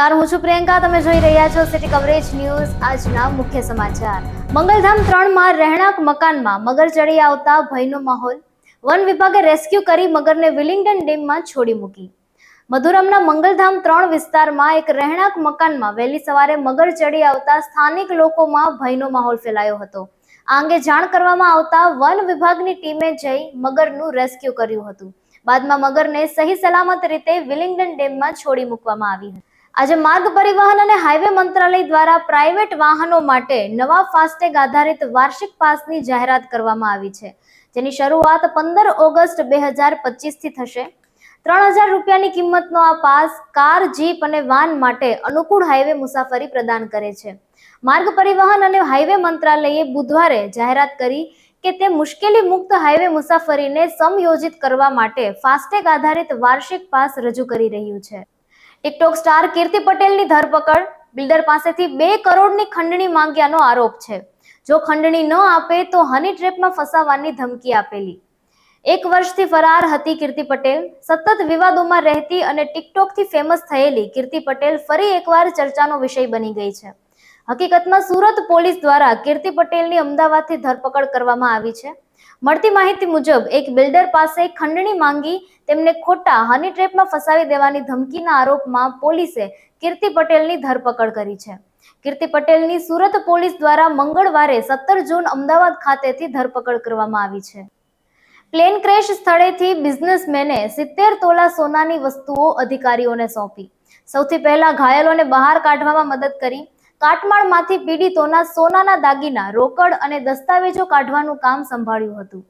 નમસ્કાર, હું છું પ્રિયંકા. તમે જોઈ રહ્યા છો સિટી કવરેજ ન્યૂઝ. આજના મુખ્ય સમાચાર. મંગલધામ ત્રણમાં રહેણાંક મકાનમાં મગર ચડી આવતા ભયનો માહોલ. વન વિભાગે રેસ્ક્યુ કરી મગરને વિલિંગ્ડન ડેમમાં છોડી મૂકી. મધુરમના મંગલધામ ત્રણ વિસ્તારમાં એક રહેણાંક મકાનમાં વહેલી સવારે મગર ચડી આવતા સ્થાનિક લોકોમાં ભયનો માહોલ ફેલાયો હતો. આ અંગે જાણ કરવામાં આવતા વન વિભાગની ટીમે જઈ મગરનું રેસ્ક્યુ કર્યું હતું. બાદમાં મગરને સહી સલામત રીતે વિલિંગડન ડેમમાં છોડી મૂકવામાં આવી હતી. આજે માર્ગ પરિવહન અને હાઈવે મંત્રાલય દ્વારા પ્રાઇવેટ વાહનો માટે નવા ફાસ્ટેગ આધારિત વાર્ષિક પાસની જાહેરાત કરવામાં આવી છે. જેની શરૂઆત પંદર ઓગસ્ટ બે હજાર પચીસથી થશે. ત્રણ હજાર રૂપિયાની કિંમતનો આ પાસ કાર, જીપ અને વાન માટે અનુકૂળ હાઈવે મુસાફરી પ્રદાન કરે છે. માર્ગ પરિવહન અને હાઈવે મંત્રાલયે બુધવારે જાહેરાત કરી કે તે મુશ્કેલી મુક્ત હાઈવે મુસાફરીને સમયોજિત કરવા માટે ફાસ્ટેગ આધારિત વાર્ષિક પાસ રજૂ કરી રહ્યું છે. ટિકટોક સ્ટાર કીર્તિ પટેલની ધરપકડ. બિલ્ડર પાસેથી બે કરોડની ખંડણી માંગ્યાનો આરોપ છે. જો ખંડણી ન આપે તો હની ટ્રેપમાં ફસાવવાની ધમકી આપેલી. એક વર્ષથી ફરાર હતી કીર્તિ પટેલ. સતત વિવાદોમાં રહેતી અને ટિકટોકથી ફેમસ થયેલી કીર્તિ પટેલ ફરી એકવાર ચર્ચાનો વિષય બની ગઈ છે. હકીકતમાં સુરત પોલીસ દ્વારા કીર્તિ પટેલની અમદાવાદથી ધરપકડ કરવામાં આવી છે. મળતી માહિતી મુજબ, એક બિલ્ડર પાસે ખંડણી માંગી તેમને ખોટા હની ટ્રેપમાં ફસાવી દેવાની ધમકીના આરોપમાં પોલીસે કીર્તિ પટેલની ધરપકડ કરી છે. કીર્તિ પટેલની સુરત પોલીસ દ્વારા મંગળવારે સત્તર જૂન અમદાવાદ ખાતેથી ધરપકડ કરવામાં આવી છે. પ્લેન ક્રેશ સ્થળેથી બિઝનેસમેને સિત્તેર તોલા સોનાની વસ્તુઓ અધિકારીઓને સોંપી. સૌથી પહેલા ઘાયલોને બહાર કાઢવામાં મદદ કરી કાટમાળમાંથી પીડિતોના સોનાના દાગીના, રોકડ અને દસ્તાવેજો કાઢવાનું કામ સંભાળ્યું હતું.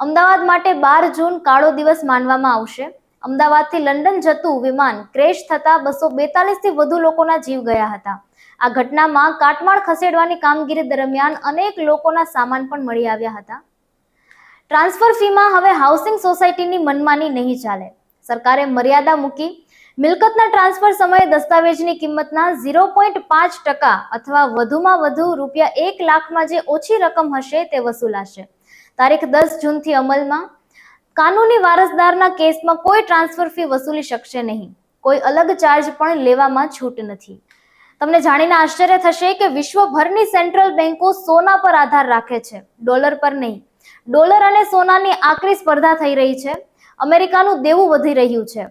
અમદાવાદ માટે બાર જૂન કાળો દિવસ માનવામાં આવશે. અમદાવાદથી લંડન જતું વિમાન ક્રેશ થતા બસો બેતાલીસથી વધુ લોકોના જીવ ગયા હતા. આ ઘટનામાં કાટમાળ ખસેડવાની કામગીરી દરમિયાન અનેક લોકોના સામાન પણ મળી આવ્યા હતા. ટ્રાન્સફર ફીમાં હવે હાઉસિંગ સોસાયટીની મનમાની નહીં ચાલે. સરકારે મર્યાદા મૂકી મિલકતના ટ્રાન્સફર સમયે દસ્તાવેજની કિંમતના ઝીરો પોઈન્ટ પાંચ ટકા અથવા વધુમાં વધુ રૂપિયા એક લાખમાં જે ઓછી રકમ હશે તે વસૂલાશે. તારીખ દસ જૂનથી અમલમાં. કાનૂની વારસદારના કેસમાં કોઈ ટ્રાન્સફર ફી વસૂલી શકશે નહીં. કોઈ અલગ ચાર્જ પણ લેવામાં છૂટ નથી. તમને જાણીને આશ્ચર્ય થશે કે વિશ્વભરની સેન્ટ્રલ બેન્કો સોના પર આધાર રાખે છે. ડોલર પર નહીં. ડોલર અને સોનાની આકરી સ્પર્ધા થઈ રહી છે. અમેરિકાનું દેવું વધી રહ્યું છે.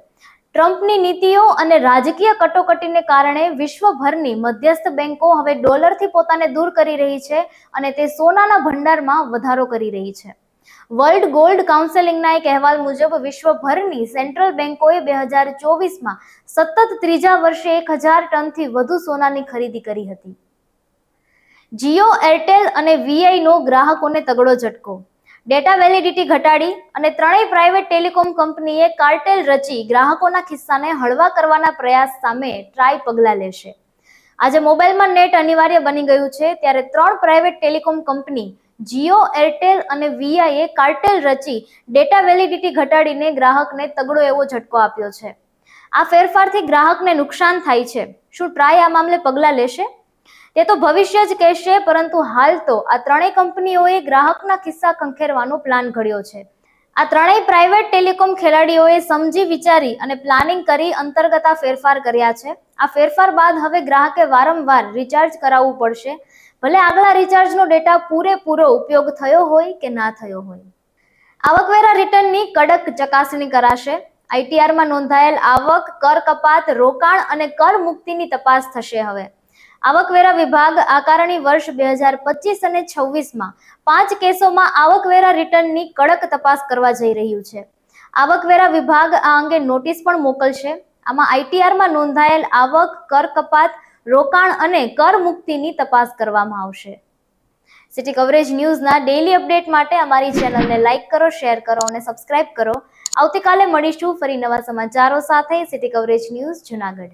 ટ્રમ્પની નીતિઓ અને રાજકીય કટોકટીને કારણે વિશ્વભરની મધ્યસ્થ બેન્કો હવે ડોલરથી પોતાને દૂર કરી રહી છે અને તે સોનાના ભંડારમાં વધારો કરી રહી છે. વર્લ્ડ ગોલ્ડ કાઉન્સેલિંગના એક અહેવાલ મુજબ વિશ્વભરની સેન્ટ્રલ બેન્કોએ બે હજાર ચોવીસમાં સતત ત્રીજા વર્ષે એક હજાર ટનથી વધુ સોનાની ખરીદી કરી હતી. જીઓ, એરટેલ અને વીઆઈનો ગ્રાહકોને તગડો ઝટકો ડેટા વેલિડિટી ઘટાડી અને ત્રણેય પ્રાઇવેટ ટેલિકોમ કંપનીએ કાર્ટેલ રચી ગ્રાહકોના ખિસ્સાને હળવા કરવાના પ્રયાસ સામે ટ્રાય પગલાં લેશે. આજે મોબાઈલમાં નેટ અનિવાર્ય બની ગયું છે, ત્યારે ત્રણ private telecom company Jio Airtel અને વીઆઈએ કાર્ટેલ રચી ડેટા વેલિડિટી ઘટાડીને ગ્રાહકને તગડો એવો ઝટકો આપ્યો છે. આ ફેરફારથી ગ્રાહકને નુકસાન થાય છે. શું ટ્રાય આ મામલે પગલાં લેશે? તે તો ભવિષ્ય જ કહેશે, પરંતુ હાલ તો આ ત્રણેય કંપનીઓએ ગ્રાહકના કિસ્સા ખંખેરવાનો પ્લાન ઘડ્યો છે. આ ત્રણેય પ્રાઇવેટ ટેલિકોમ ખેલાડીઓએ સમજી વિચારી અને પ્લાનિંગ કરી અંતર્ગત આ ફેરફાર કર્યા છે. આ ફેરફાર બાદ હવે ગ્રાહકે વારંવાર રિચાર્જ કરાવવું પડશે. ભલે આગલા રિચાર્જનો ડેટા પૂરેપૂરો ઉપયોગ થયો હોય કે ના થયો હોય. આવકવેરા રિટર્નની કડક ચકાસણી કરાશે. આઈટીઆરમાં નોંધાયેલ આવક, કર કપાત, રોકાણ અને કર મુક્તિની તપાસ થશે હવે. આવકવેરા વિભાગ આકારણી વર્ષ બે હજાર પચીસ અને છવ્વીસમાં પાંચ કેસોમાં આવકવેરા રિટર્નની કડક તપાસ કરવા જઈ રહ્યું છે. આવકવેરા વિભાગ આ અંગે નોટિસ પણ મોકલશે. આમાં આઈટીઆરમાં નોંધાયેલ આવક, કર કપાત, રોકાણ અને કર મુક્તિની તપાસ કરવામાં આવશે. સિટી કવરેજ ન્યૂઝના ડેઇલી અપડેટ માટે અમારી ચેનલને લાઇક કરો શેર કરો અને સબસ્ક્રાઇબ કરો. આવતીકાલે મળીશું ફરી નવા સમાચારો સાથે. City coverage news Junagadh.